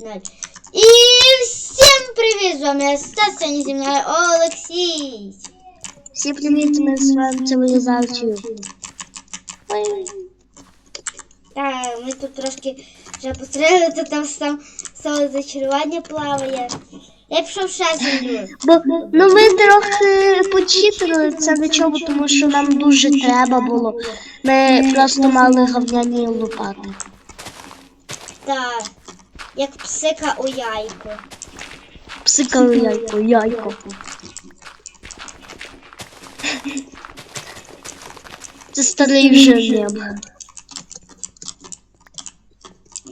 І всім привіт! З вами Стас, сьогодні зі мною Олексій. Всім привіт, ми з вами цивілізацію. Так, ми тут трошки вже постріли, то там сам саме зачарування плаває. Я пішов ще землю. Бо ну ми трохи почитали це нічого, тому що нам дуже треба було. Ми просто мали говняні лопати. Так, як псика у яйку. Псикали яйко, яйко. Це старий вже мем.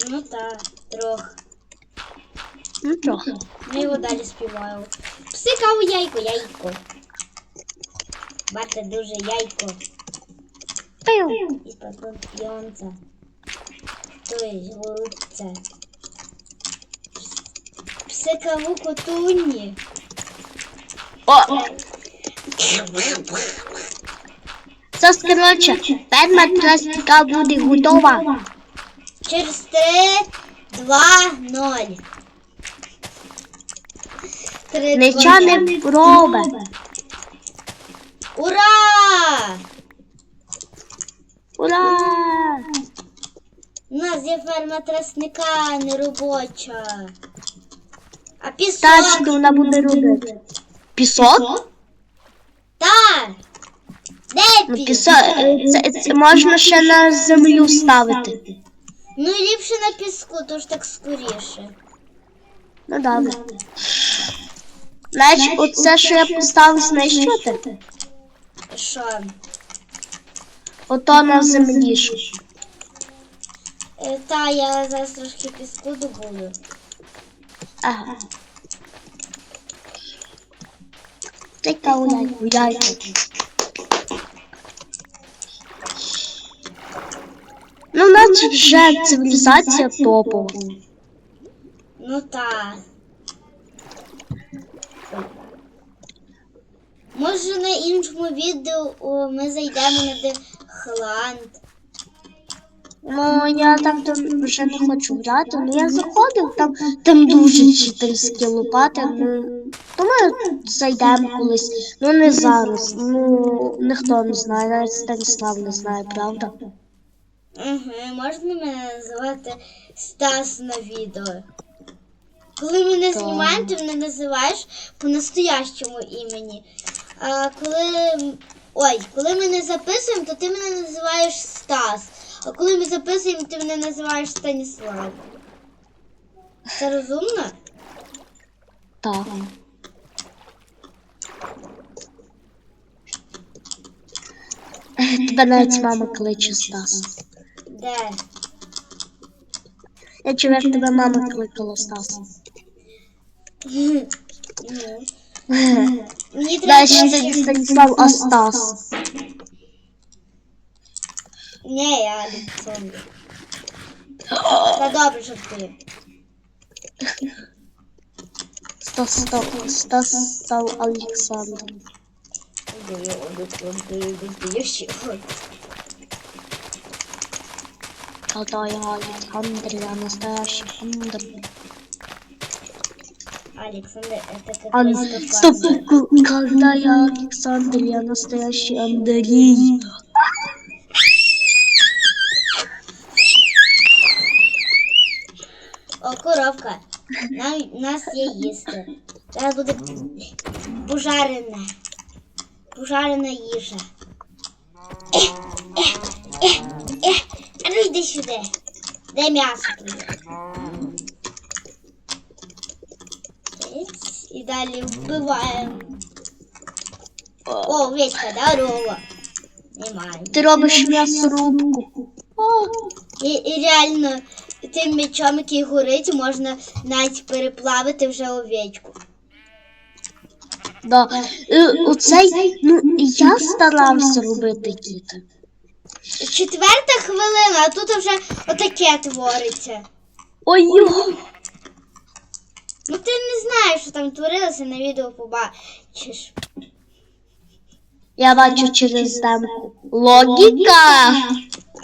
Ну так, трохи. Ну трохи. Ми його далі співаємо. Псика у яйку, яйко. Бачите, дуже яйко. Пиу. Із-под пьонца. То есть голубця. Псика в котуні. О! Це коротше, ферма пластика буде готова. Через 3, 2, 0. Три, Нічого два, не робить. Ура! Ура! У нас є ферма трасника неробоча. А пісок? Що вона буде робити. Пісок? Так! Де Ну, пісок? пісок е, це, це можна ще на землю ставити. Ну ліпше на піску, то ж так скоріше. Ну добре. Значить, оце, що я поставив знищувати, Що? ото на землі. ж. Е, Та я зараз трошки піску добуду. Ага. Така у яйку. Ну, у нас вже цивілізація топова. Ну так. Може на іншому відео ми зайдемо на Дехланд. Ну, я там, вже не хочу грати, ну я заходив, там, там дуже читерські лопати. Ну, думаю, зайдемо колись. Ну не зараз. Ну, ніхто не знає, навіть Станіслав не знає, правда? Угу, можна мене називати Стас на відео. Коли мене Так. знімають, ти мене називаєш по настоящому імені. А коли. Ой, коли ми не записуємо, то ти мене називаєш Стас. А коли ми записуємо, ти мене називаєш Станіслав. Це розумно? Так. Тебе навіть мама кличе Стас. Де? Я чув, як тебе мама кликала Стас. Ну. Мені треба. Трошки- тоді Станіслав, а Стас. Ні, я Олександр. Та добре, що ти. Стас став, Стас став Олександром. Когда я Александр, я настоящий Андр. Александр, это Ан... какой-то Стоп, фан. к- когда я Александр, я настоящий Андрей. О, коровка. Нам, у нас є їсти. Зараз буде пожарена. Пожарена їжа. Е, е, е, е. А ну йди сюди. Де м'ясо твоє? Ць, І далі вбиваємо. О, весь здорово. Немає. Ти робиш м'ясорубку. І, і реально тим мечом, який горить, можна навіть переплавити вже овечку. Да. Е, Оцей, ну, я старався робити кіт. Четверта хвилина, а тут вже отаке твориться. Ой, Ну ти не знаєш, що там творилося на відео побачиш. я бачу через демку. Логіка.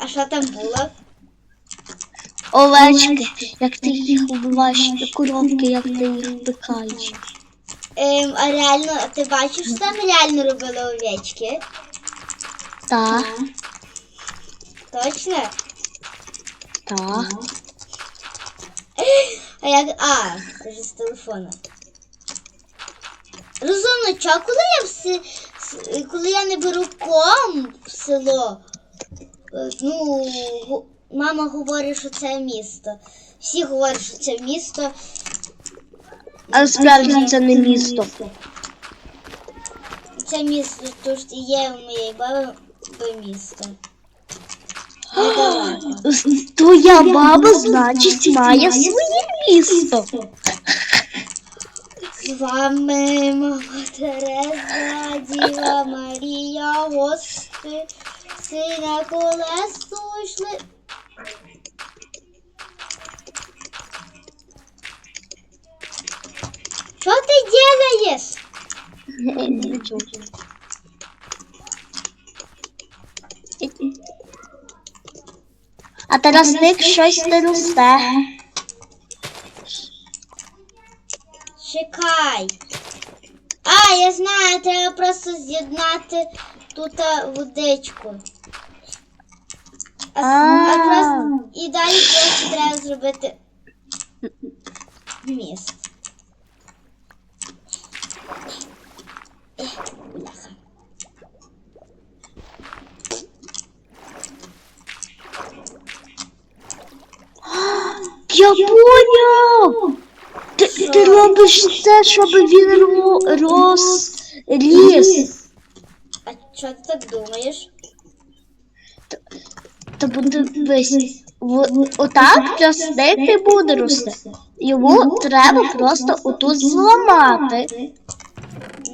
А що там було? Овечки, як ти їх вбиваєш, і коровки, як ти їх пикаєш. Ем, а реально, а ти бачиш, що там реально робили овечки? Так, Точно? так. А як. А, це ж з телефона. Розумно, чо, коли я в с- коли я не беру ком в село, ну, мама говорить, що це місто. Всі говорять, що це місто. А справді це не місто. Це місто, то ж є у моєї баби місто. Твоя баба, значить, має своє місто. З вами мама Тереза, Діва Марія, гости, сина колесо йшли. Що ти делаєш? А тарасник щось не росте. Чекай. А, я знаю, треба просто з'єднати тут водичку. А і далі просто треба зробити міст. Я поняв! Ти, ти робиш це, щоб він ро- рос ріс. А чого ти так думаєш? Та буде дивись, в- отак не буде рости. Йому треба просто отут зламати,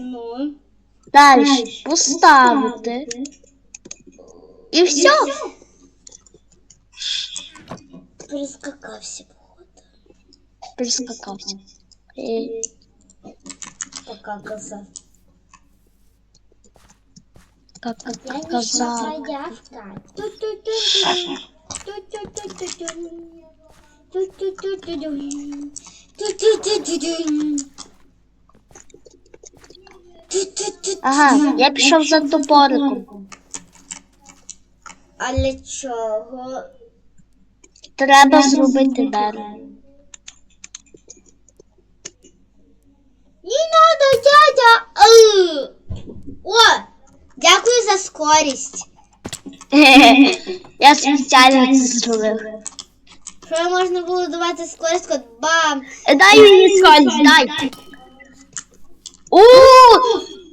Ну, далі поставити. І все. перескакався, походу. Прискакався. Така коза. Как казав. Ага, я пішов за топориком. А для чого? Треба зробити дерево. Не надо, дядя. Ау. О, дякую за скорість. Я спеціально це зробив. Що можна було давати скорість, от бам. Дай мені скальць, дай. О,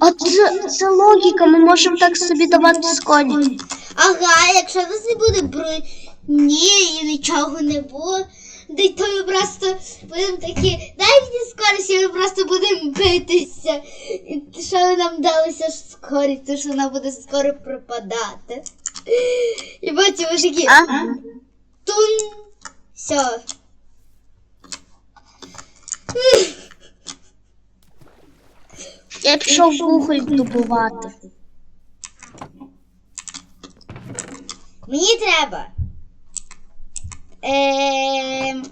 а це, це логіка, ми можемо так собі давати скальць. Ага, якщо в нас не буде броні і нічого не буде, де то ми просто будемо такі, дай мені скорість, і ми просто будемо битися. І що ви нам далося ж скорість, то що вона буде скоро пропадати. І потім ми такі Ага. тун. Все. Я пішов вуголь добувати. Мені треба. Ем...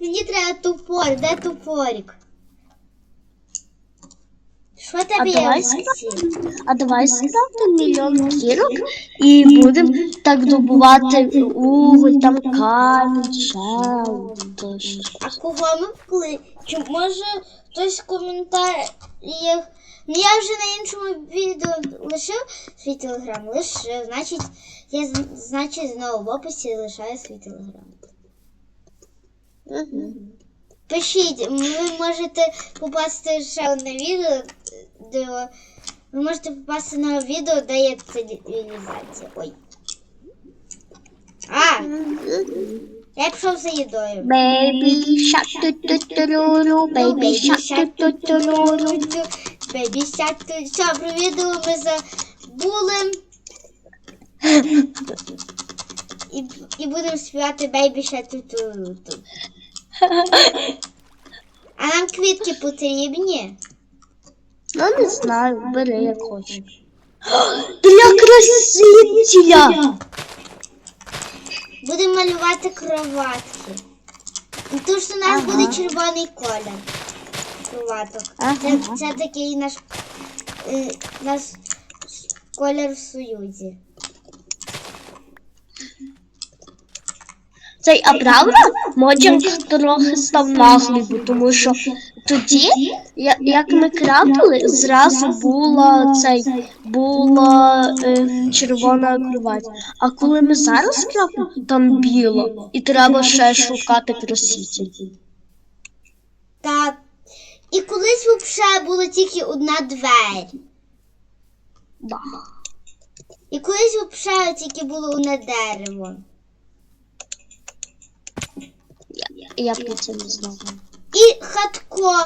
Мені треба тупорик. Де тупорик? Що в А давай руці? А давай ставте мільйон кірок і будемо так добувати уголь, там камінь, шел. А кого ми вкли? Чи може хтось в коментарях? Ну я вже на іншому відео лишив свій телеграм, лишив. Значить, я значить знову в описі лишаю свій телеграм. Пишіть, ви можете попасти ще одне відео, де ви можете попасти на відео, де є цивілізація. Ой. А, я пішов за їдою. Baby shark ту ту туруру, baby shark ту ту туруру. Бейбі сяк Все, про відео ми забули. І, і будемо співати Бейбі Шатутуруту. А нам квітки потрібні. Ну не знаю, бери як хочеш. Для красителя! Будемо малювати кроватки. І тут що у нас Ага. буде червоний колір. Кроваток. Ага. Це, це такий наш, е, наш колір в Союзі. Цей, а правда, Моджанг трохи став наглий, тому що тоді, як ми крафтили, зразу була цей була е, червона кровать. А коли ми зараз крафтимо, там біло, і треба ще шукати краситель. Так. І колись взагалі була тільки одна двері. Да. І колись взагалі тільки було одне дерево. Я, я про це не знала. І хатко,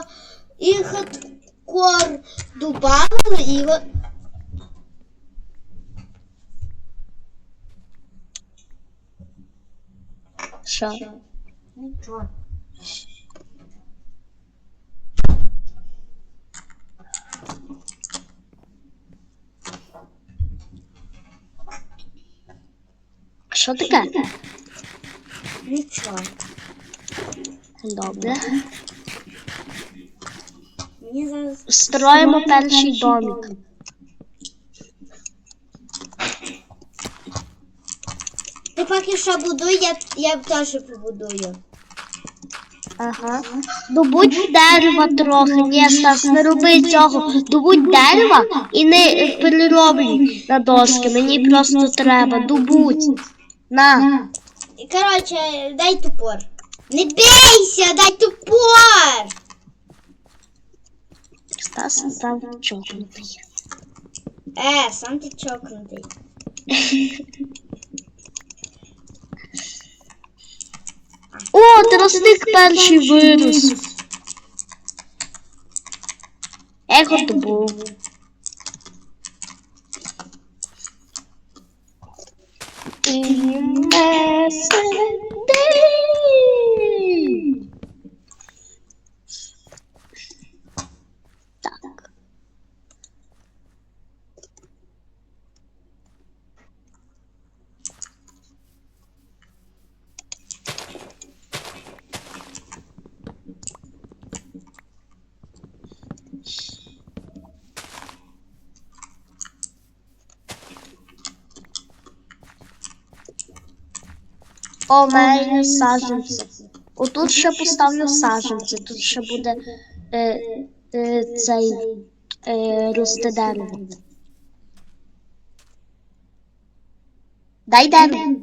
і хаткор добавили і його. Що? Нічого. Що таке? Нічого. Добре. Мені зараз. Строїмо перший домик. Ти поки що будуй, я, я теж побудую. Ага. Добудь дерева трохи. Ні, Стас, не роби цього. Добудь дерева і не перероблюй на доски. Мені просто треба. Добудь. На. І коротше, дай топор. Не бійся, дай топор! Стас став чокнутий. Е, сам ти чокнутий. О, тростник перший вирос. Я його добув. І несе день. О, мене саджанці. Отут ще поставлю саджанці. Тут ще буде е, е, цей е, росте дерево. Дай дерево.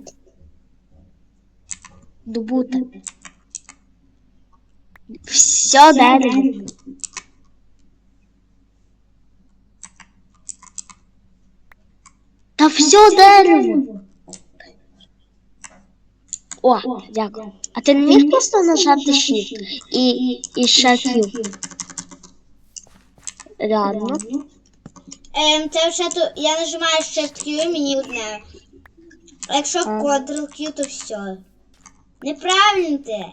Добути. Все дерево. Та все дерево. О, дякую. А ти не міг просто нажати Shift і, і Q? Реально. Ем, це вже то. Я нажимаю Shift Q і мені одне. А якщо Ctrl Q, то все. Неправильно ти.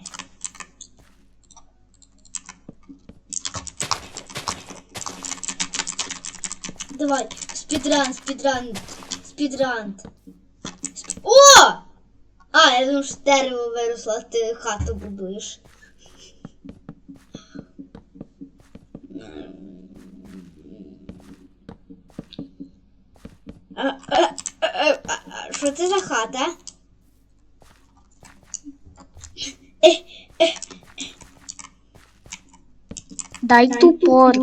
Давай, спідран, спідран, спідран. Сп- О! А, я думаю, що дерево виросло, а ти хату будуєш. Що це за хата? Е, е, Дай тупор.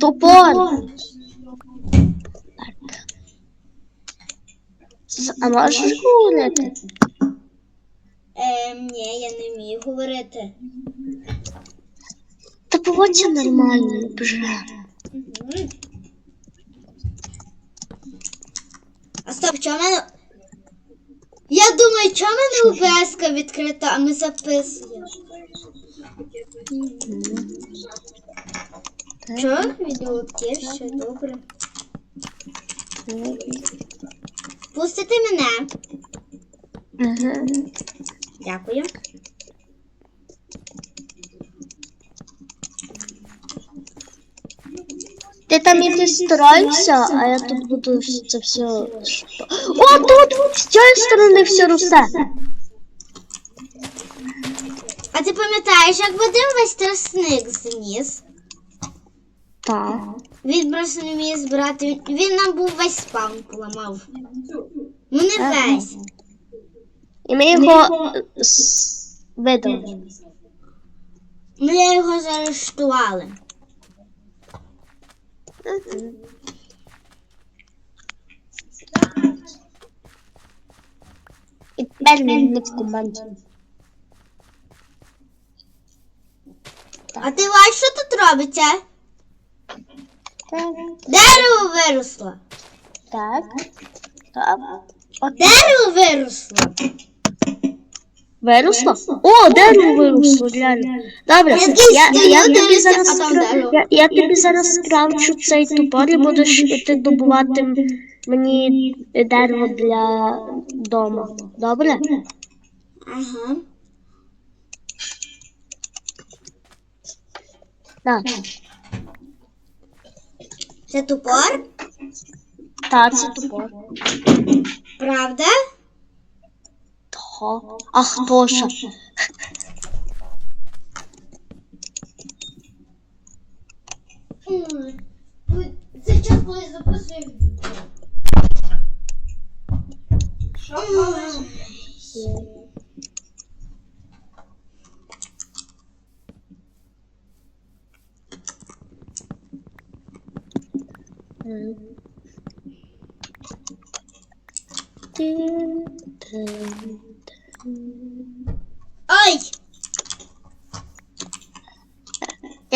Тупор. Так. З- А можеш говорити? Ем, ні, я не вмію говорити. Та поводься нормально, боже. А стоп, чого в мене. Я думаю, чого в мене ОБС відкрита, а ми записуємо. Чого? Відео є, все добре. Пустите мене. Ага. Дякую. Ти там іди старайся, а я тут буду це все. О, тут з цієї сторони все росте. А ти пам'ятаєш, як Вадим весь тростник зніс? Так. Він просто не вміє збирати. Він, він нам був весь спам поламав. Ну не весь. І ми його видали. Ми його заарештували. І тепер він не в команді. А ти бачиш, що тут робиться? Так. Дерево виросло. Так. Так. От Дерево виросло. Виросло? О, дерево виросло, реально. Добре, Я я, тобі зараз я, я тобі зараз скравчу цей топор і будеш ти добувати мені дерево для дому. Добре? Ага. Так. Це тупор? Так, це тупор. Правда? Та. А хто ж?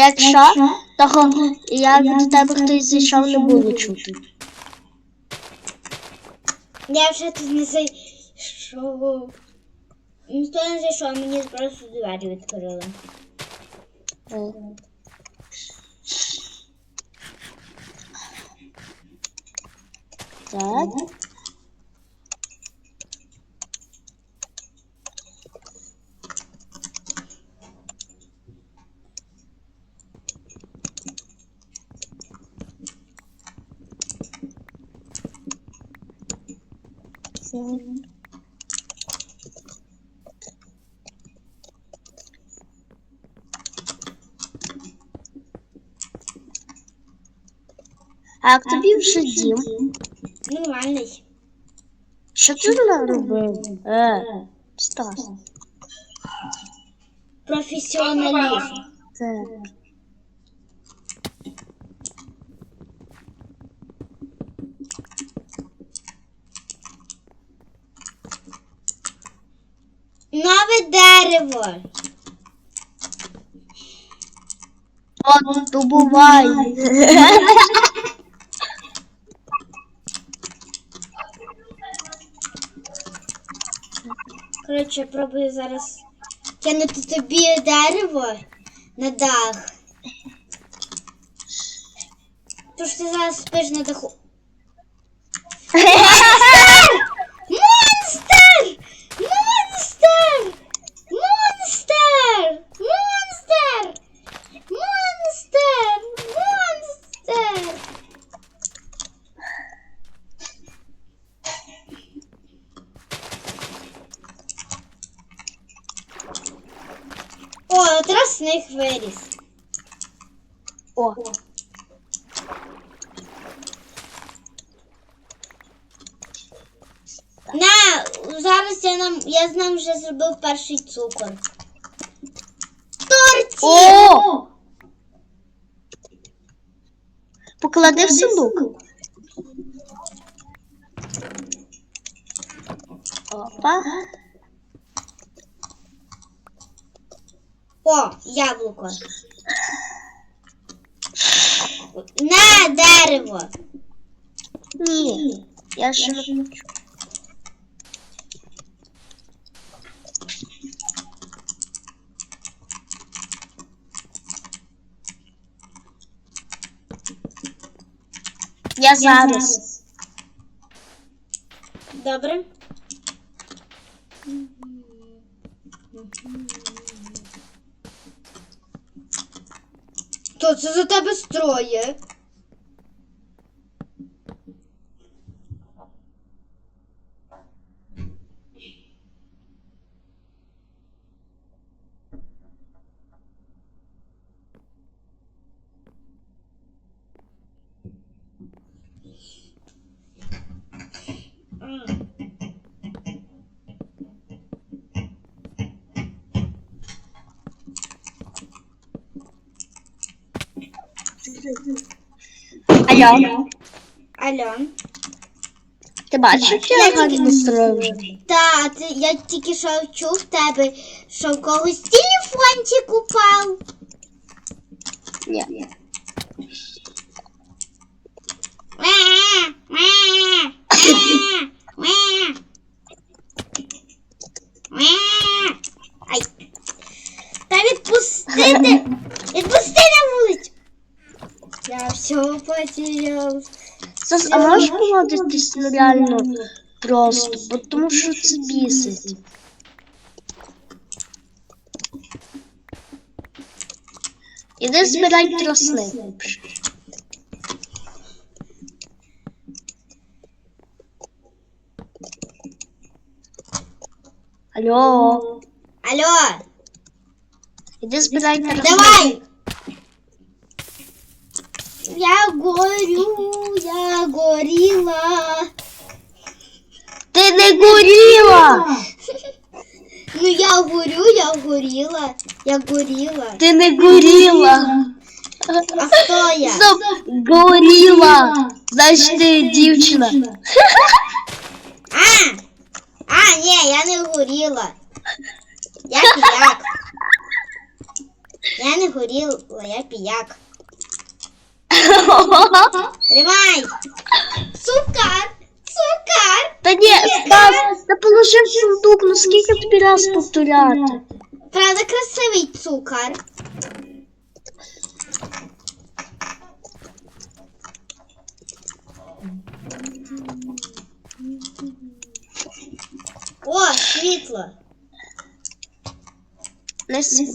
Якщо того, як до тебе хтось зайшов, не було чути. Я вже тут не зайшов. Ніхто не зайшов, мені просто двері відкрили. Е. Так. А як тобі вже дім? Нормальний. Що ти наробив? Е, Стас. Професіоналізм. Це. Нове дерево. От, добувай. Коротше, пробую зараз кинути тобі дерево на дах. Тож ти зараз спиш на даху. Монстр! Монстр! Монстр! Монстр! Монстр! Монстр! О, тросник виріс. О, На, зараз я нам я з нам вже зробив перший цукор. Торті! О! поклади в сундук. Опа. О, яблуко. На дерево. Ні, я ще не хочу. Я зараз. Добре. То це за тебе строє? Алло, Алло. ти бачиш, як я гарно настроїв вже? Та, ти, я тільки що чув в тебе, що в когось телефончик упав. Ні. Та відпустити. Відпусти на вулицю. Я все потеряв. Сас, а можеш поводитись ну, реально просто, бо тому що це бісить. Іди збирай тросни. Алло, Алло, іди збирай тросни. давай. Я горю, я горіла. Ти не горіла! Ну я горю, я горіла, я горіла. Ти не горіла! А хто я? Стоп! Горіла! Значить ти дівчина. А! А, ні, я не горіла. Я піяк. Я не горіла, я піяк. Тримай! Цукар! Цукар! Та ні, Стас, та положи в сундук, ну скільки тобі раз повторяти? Правда, красивий цукар. О, світло. Не світ.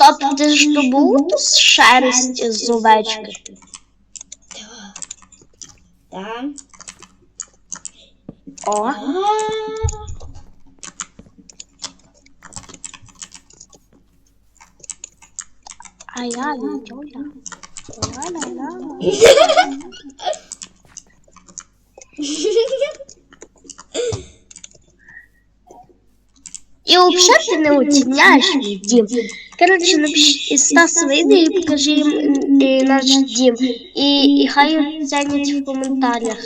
Стоп, ти ж добув ту шерсть з овечки? Там. О, а я. Ла-ла-ла. І взагалі ти не мій дім. Коротше, напиши Стас вийди і покажи їм е, наш дім. І, і хай оцінять в коментарях.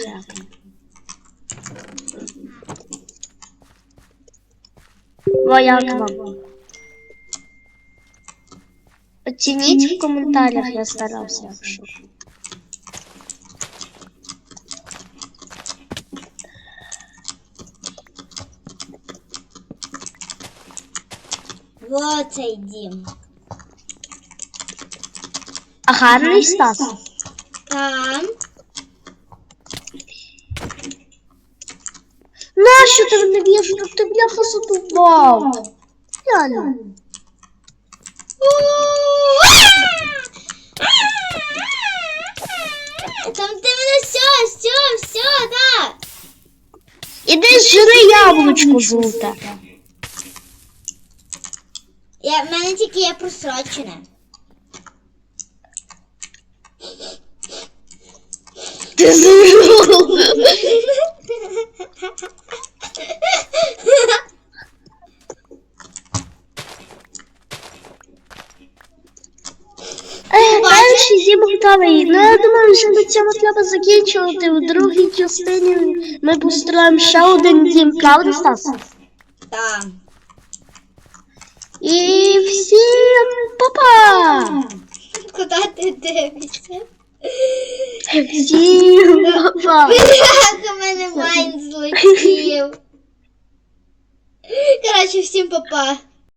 Во як вам? Оцініть в коментарях, я старався. якщо. Во цей дім. А гарний Стас? Там. Нащо ти не б'єш, щоб ти бляха задував? Реально. Там ти мене все, все, все, да. Іди жри яблучко жовте. Я, в мене тільки є просрочене. Ти зрив. Е, перший зім готовий. Ну, я думаю, що на цьому треба закінчувати. У другій частині ми построїмо ще один дім, правда, Стас? Там. І всім па-па! Куди ти дивишся? Всім па-па! Бляха, в мене майн злетів. Коротше, всім па-па.